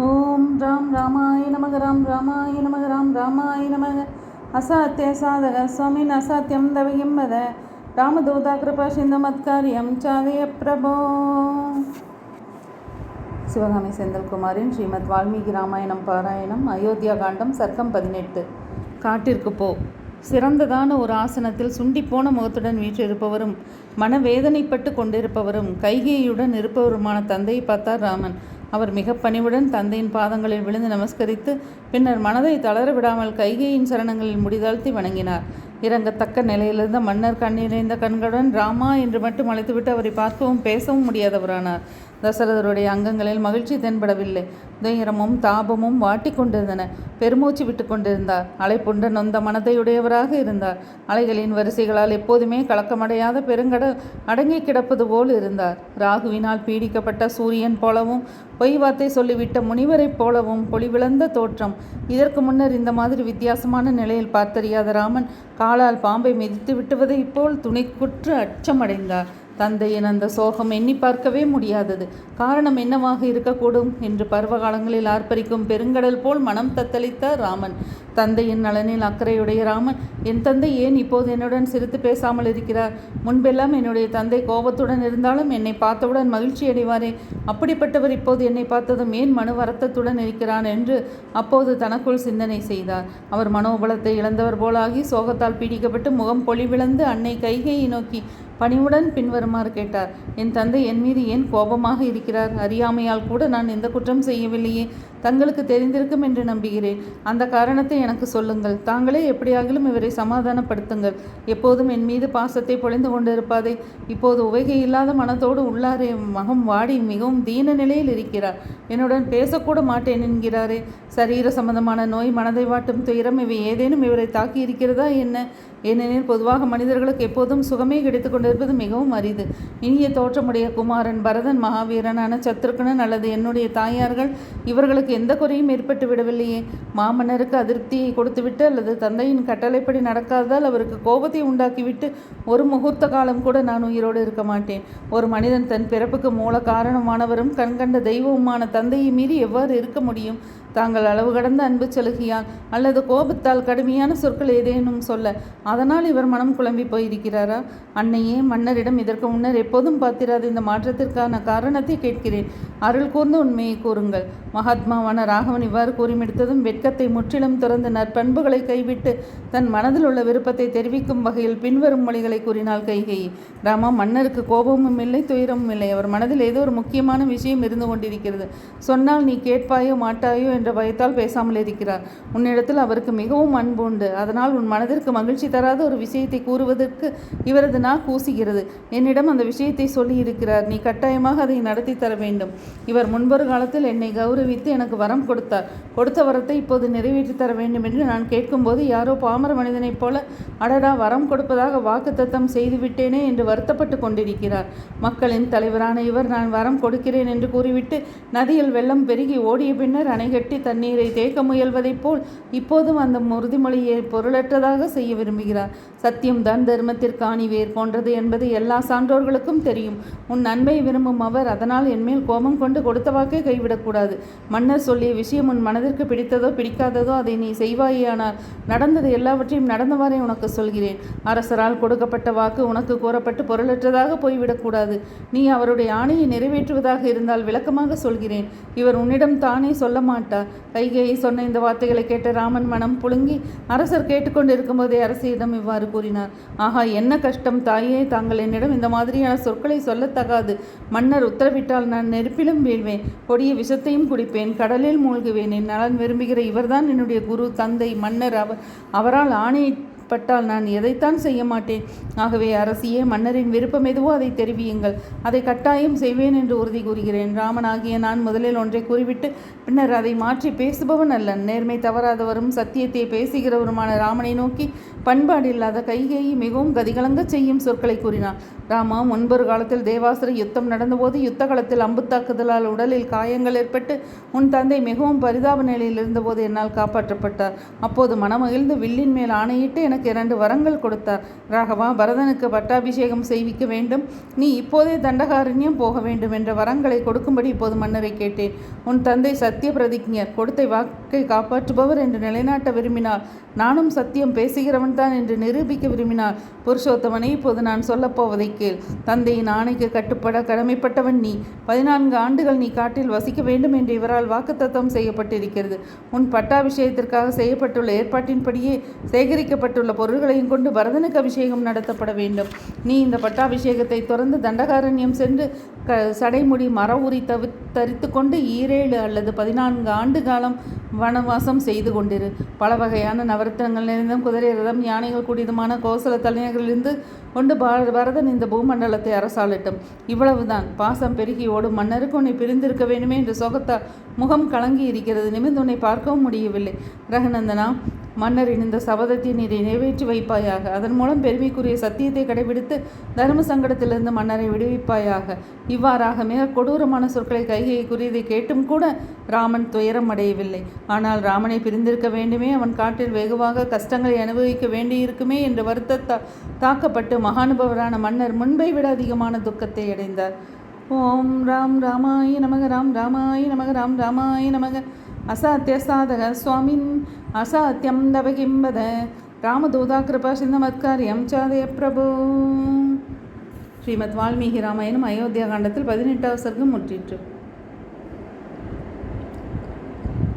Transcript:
ஓம் ராம் ராமாய நமக ராம் ராமாய நமக ராம் ராமாய நமக. அசாத்திய சாதக சுவாமின் அசாத்தியம் தவகிம் வத ராமதூதா கிருபா சிந்தமத்காரியம் சாதய பிரபோ. சிவகாமி செந்தில்குமாரின் ஸ்ரீமத் வால்மீகி ராமாயணம் பாராயணம் அயோத்தியா காண்டம் சர்க்கம் பதினெட்டு. காட்டிற்கு போ. சிறந்ததான ஒரு ஆசனத்தில் சுண்டிப்போன முகத்துடன் வீற்றிருப்பவரும் மனவேதனைப்பட்டு கொண்டிருப்பவரும் கைகையுடன் இருப்பவருமான தந்தையை பார்த்தார் ராமன். அவர் மிக பணிவுடன் தந்தையின் பாதங்களில் விழுந்து நமஸ்கரித்து பின்னர் மனதை தளர விடாமல் கைகையின் சரணங்களில் முடிதாழ்த்தி வணங்கினார். இறங்கத்தக்க நிலையிலிருந்த மன்னர் கண்ணிறைந்த கண்களுடன் ராமா என்று மட்டும் அழைத்துவிட்டு அவரை பார்க்கவும் பேசவும் முடியாதவரானார். தசரதருடைய அங்கங்களில் மகிழ்ச்சி தென்படவில்லை. துயரமும் தாபமும் வாட்டி கொண்டிருந்தன. பெருமூச்சு விட்டு கொண்டிருந்தார். அலைப்புண்ட நொந்த மனதையுடையவராக இருந்தார். அலைகளின் வரிசைகளால் எப்போதுமே கலக்கமடையாத பெருங்கடல் அடங்கி கிடப்பது போல் இருந்தார். ராகுவினால் பீடிக்கப்பட்ட சூரியன் போலவும் பொய் வார்த்தை சொல்லிவிட்ட முனிவரைப் போலவும் பொலிவிழந்த தோற்றம். இதற்கு முன்னர் இந்த மாதிரி வித்தியாசமான நிலையில் பார்த்தறியாத ராமன் காலால் பாம்பை மிதித்து விட்டுவதைப் போல் துணைக்குற்று அச்சமடைந்தார். தந்தையின் அந்த சோகம் எண்ணி பார்க்கவே முடியாதது. காரணம் என்னவாக இருக்கக்கூடும்? என்று பருவகாலங்களில் ஆர்ப்பரிக்கும் பெருங்கடல் போல் மனம் தத்தளித்தார் ராமன். தந்தையின் நலனில் அக்கறையுடைய ராமன் என் தந்தை ஏன் இப்போது என்னுடன் சிரித்து பேசாமல் இருக்கிறார்? முன்பெல்லாம் என்னுடைய தந்தை கோபத்துடன் இருந்தாலும் என்னை பார்த்தவுடன் மகிழ்ச்சி அடைவாரே. அப்படிப்பட்டவர் இப்போது என்னை பார்த்ததும் ஏன் மனு வருத்தத்துடன் இருக்கிறான்? என்று அப்போது தனக்குள் சிந்தனை செய்தார். அவர் மனோபலத்தை இழந்தவர் போலாகி சோகத்தால் பீடிக்கப்பட்டு முகம் பொலிவிழந்து அன்னை கைகையை நோக்கி பணிவுடன் பின்வருமாறு கேட்டார். என் தந்தை என் மீது ஏன் கோபமாக இருக்கிறார்? அறியாமையால் கூட நான் எந்த குற்றம் செய்யவில்லையே. தங்களுக்கு தெரிந்திருக்கும் என்று நம்புகிறேன். அந்த காரணத்தை எனக்கு சொல்லுங்கள். தாங்களே எப்படியாகிலும் இவரை சமாதானப்படுத்துங்கள். எப்போதும் என் மீது பாசத்தை பொழிந்து கொண்டிருப்பாதே. இப்போது உவகை இல்லாத மனத்தோடு உள்ளாரே மகம் வாடி மிகவும் தீன நிலையில் இருக்கிறார். என்னுடன் பேசக்கூட மாட்டேன் என்கிறாரே. சரீர சம்பந்தமான நோய் மனதை வாட்டும் துயரம் இவை ஏதேனும் இவரை தாக்கி இருக்கிறதா என்ன? ஏனெனில் பொதுவாக மனிதர்களுக்கு எப்போதும் சுகமே கிடைத்து கொண்டிருப்பது மிகவும் அரிது. இனிய தோற்றமுடைய குமாரன் பரதன் மகாவீரனான சத்ருக்கனன் அல்லது என்னுடைய தாயார்கள் இவர்களுக்கு எந்த குறையும் ஏற்பட்டு விடவில்லையே. மாமன்னருக்கு அதிருப்தி அதிருப்தியை கொடுத்துவிட்டு அல்லது தந்தையின் கட்டளைப்படி நடக்காததால் அவருக்கு கோபத்தை உண்டாக்கிவிட்டு ஒரு முகூர்த்த காலம் கூட நான் உயிரோடு இருக்க மாட்டேன். ஒரு மனிதன் தன் பிறப்புக்கு மூல காரணமானவரும் கண்கண்ட தெய்வமான தந்தையை மீறி எவ்வாறு இருக்க முடியும்? தாங்கள் அளவு கடந்த அன்பு செலுகியால் அல்லது கோபத்தால் கடுமையான சொற்கள் ஏதேனும் சொல்ல அதனால் இவர் மனம் குழம்பி போயிருக்கிறாரா? அன்னையே மன்னரிடம் இதற்கு முன்னர் எப்போதும் பார்த்திராத இந்த மாற்றத்திற்கான காரணத்தை கேட்கிறேன். அருள் கூர்ந்து உண்மையை கூறுங்கள். மகாத்மாவான ராகவன் இவ்வாறு கூறிமிடுத்ததும் வெட்கத்தை முற்றிலும் துறந்து நற்பண்புகளை கைவிட்டு தன் மனதில் உள்ள விருப்பத்தை தெரிவிக்கும் வகையில் பின்வரும் மொழிகளை கூறினாள் கைகை ராமா மன்னருக்கு கோபமும் இல்லை துயரமும் இல்லை. அவர் மனதில் ஏதோ ஒரு முக்கியமான விஷயம் இருந்து கொண்டிருக்கிறது. சொன்னால் நீ கேட்பாயோ மாட்டாயோ என்ற பயத்தால் பேசாமல் இருக்கிறார். உன்னிடத்தில் அவருக்கு மிகவும் அன்பு உண்டு. அதனால் உன் மனதிற்கு மகிழ்ச்சி தராத ஒரு விஷயத்தை கூறுவதற்கு இவரது நா கூசுகிறது. என்னிடம் அந்த விஷயத்தை சொல்லி இருக்கிறார். நீ கட்டாயமாக அதை நடத்தி தர வேண்டும். இவர் முன்பொரு காலத்தில் என்னை கௌரவித்து எனக்கு வரம் கொடுத்தார். கொடுத்த வரத்தை இப்போது நிறைவேற்றி தர வேண்டும் என்று நான் கேட்கும்போது யாரோ பாமர மனிதனைப் போல அடடா வரம் கொடுப்பதாக வாக்குத்தத்தம் செய்துவிட்டேனே என்று வருத்தப்பட்டு கொண்டிருக்கிறார். மக்களின் தலைவரான இவர் நான் வரம் கொடுக்கிறேன் என்று கூறிவிட்டு நதியில் வெள்ளம் பெருகி ஓடிய பின்னர் அணைகட்டு வெட்டி தண்ணீரை தேக்க முயல்வதைப் போல் இப்போதும் அந்த உறுதிமொழியை பொருளற்றதாக செய்ய விரும்புகிறார். சத்தியம்தான் தர்மத்திற்கு ஆணிவேர் போன்றது என்பது எல்லா சான்றோர்களுக்கும் தெரியும். உன் நன்மை விரும்பும் அவர் அதனால் என்மேல் கோபம் கொண்டு கொடுத்த வாக்கை கைவிடக்கூடாது. மன்னர் சொல்லிய விஷயம் உன் மனதிற்கு பிடித்ததோ பிடிக்காததோ அதை நீ செய்வாயானால் நடந்தது எல்லாவற்றையும் நடந்தவாறே உனக்கு சொல்கிறேன். அரசரால் கொடுக்கப்பட்ட வாக்கு உனக்கு கூறப்பட்டு பொருளற்றதாக போய்விடக்கூடாது. நீ அவருடைய ஆணையை நிறைவேற்றுவதாக இருந்தால் விளக்கமாக சொல்கிறேன். இவர் உன்னிடம் தானே சொல்ல மாட்டார். கைகையை சொன்ன இந்த வார்த்தைகளை கேட்ட ராமன் மனம் புழுங்கி அரசர் கேட்டுக்கொண்டிருக்கும் போதே அரசியிடம் இவ்வாறு கூறினார். ஆஹா என்ன கஷ்டம் தாயே! தாங்கள் என்னிடம் இந்த மாதிரியான சொற்களை சொல்லத்தகாது. மன்னர் உத்தரவிட்டால் நான் நெருப்பிலும் வீழ்வேன். கொடிய விஷத்தையும் குடிப்பேன். கடலில் மூழ்குவேன். என் நலன் விரும்புகிற இவர்தான் என்னுடைய குரு தந்தை மன்னர் அவர் அவரால் ஆணையை பட்டால் நான் எதைத்தான் செய்ய மாட்டேன்? ஆகவே அரசியே மன்னரின் விருப்பம் எதுவோ அதை தெரிவியுங்கள். அதை கட்டாயம் செய்வேன் என்று உறுதி கூறுகிறேன். ராமனாகிய நான் முதலில் ஒன்றை கூறிவிட்டு பின்னர் அதை மாற்றி பேசுபவன் அல்ல நேர்மை தவறாதவரும் சத்தியத்தை பேசுகிறவருமான ராமனை நோக்கி பண்பாடு இல்லாத கைகேயி மிகவும் கதிகலங்க செய்யும் சொற்களை கூறினான். ராமா முன்பொரு காலத்தில் தேவாசுர யுத்தம் நடந்தபோது யுத்த காலத்தில் அம்புத்தாக்குதலால் உடலில் காயங்கள் ஏற்பட்டு உன் தந்தை மிகவும் பரிதாப நிலையில் இருந்தபோது என்னால் காப்பாற்றப்பட்டார். அப்போது மனமகிழ்ந்து வில்லின் மேல் ஆணையிட்டு எனக்கு பரதனுக்கு இரண்டு வரங்கள் கொடுத்தார். ராகவா பரதனுக்கு பட்டாபிஷேகம் செய்விக்க வேண்டும். நீ இப்போதே தண்டகாரண்யம் போக வேண்டும் என்ற வரங்களை கொடுக்கும்படி இப்போது மன்னரை கேட்டேன். உன் தந்தை சத்திய பிரதிஜர் கொடுத்த வாக்கை காப்பாற்றுபவர் என்று நிலைநாட்ட விரும்பினார். நானும் சத்தியம் பேசுகிறவன் தான் என்று நிரூபிக்க விரும்பினார். புருஷோத்தமனை இப்போது நான் சொல்லப்போவதை கேள். தந்தையின் ஆணைக்கு கட்டுப்பட கடமைப்பட்டவன் நீ. பதினான்கு ஆண்டுகள் நீ காட்டில் வசிக்க வேண்டும் என்று இவரால் வாக்குத்தத்தம் செய்யப்பட்டிருக்கிறது. உன் பட்டாபிஷேகத்திற்காக செய்யப்பட்டுள்ள ஏற்பாட்டின்படியே சேகரிக்கப்பட்டுள்ள பொருள்களையும் கொண்டு பரதனுக்கு அபிஷேகம் நடத்தப்பட வேண்டும். நீ இந்த பட்டாபிஷேகத்தை தொடர்ந்து தண்டகாரண்யம் சென்று க சடைமுடி மர உரி தவி தரித்து கொண்டு ஈரேழு அல்லது பதினான்கு ஆண்டு காலம் வனவாசம் செய்து கொண்டிரு. பல வகையான நவரத்தனங்கள் நிறைந்தும் குதிரை ரதம் யானைகள் கூடியதுமான கோசல தலைநகரிலிருந்து கொண்டு பார- பரதன் இந்த பூமண்டலத்தை அரசாளட்டும். இவ்வளவுதான். பாசம் பெருகி ஓடும் மன்னருக்கு உன்னை பிரிந்திருக்க வேண்டுமே என்று சோகத்தால் முகம் கலங்கி இருக்கிறது நிமிர்ந்து உன்னை பார்க்கவும் முடியவில்லை. ரகுநந்தனா மன்னரின் இந்த சபதத்தை நீ நிறைவேற்றி வைப்பாயாக. அதன் மூலம் பெருமைக்குரிய சத்தியத்தை கடைபிடித்து தர்ம சங்கடத்திலிருந்து மன்னரை விடுவிப்பாயாக. இவ்வாறாக மிக கொடூரமான சொற்களை கைகையை கூறியதை கேட்டும் கூட ராமன் துயரம் அடையவில்லை. ஆனால் ராமனை பிரிந்திருக்க வேண்டுமே அவன் காட்டில் வெகுவாக கஷ்டங்களை அனுபவிக்க வேண்டியிருக்குமே என்று வருத்தத்தா தாக்கப்பட்டு மகானுபவரான மன்னர் முன்பை விட அதிகமான துக்கத்தை அடைந்தார். ஓம் ராம் ராமாய நமக ராம் ராமாய நமக ராம் ராமாய நமக. அசாத்திய சாதக சுவாமின் அசாத்தியம் தவகிம்பத ராமதூதா கிருபா சிந்தமத்காரியம் சாதய பிரபு. ஸ்ரீமத் வால்மீகி ராமாயணம் அயோத்தியா காண்டத்தில் பதினெட்டாவது சர்க்கம் முற்றிற்று.